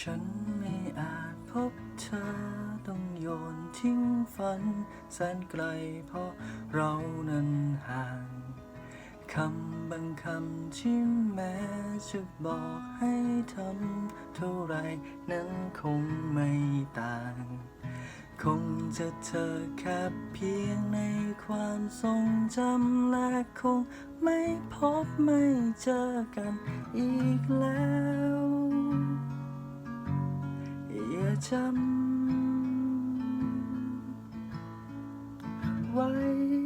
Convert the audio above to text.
ฉันไม่อาจพบเธอต้องโยนทิ้งฝัน แสนไกลเพราะเรานั้นห่าง คำบางคำที่แม้จะบอกให้ทำเท่าไรนั้นคงไม่ต่าง คงจะเธอแค่เพียงในความทรงจำและคงไม่พบไม่เจอกันอีกแล้ว จำไว้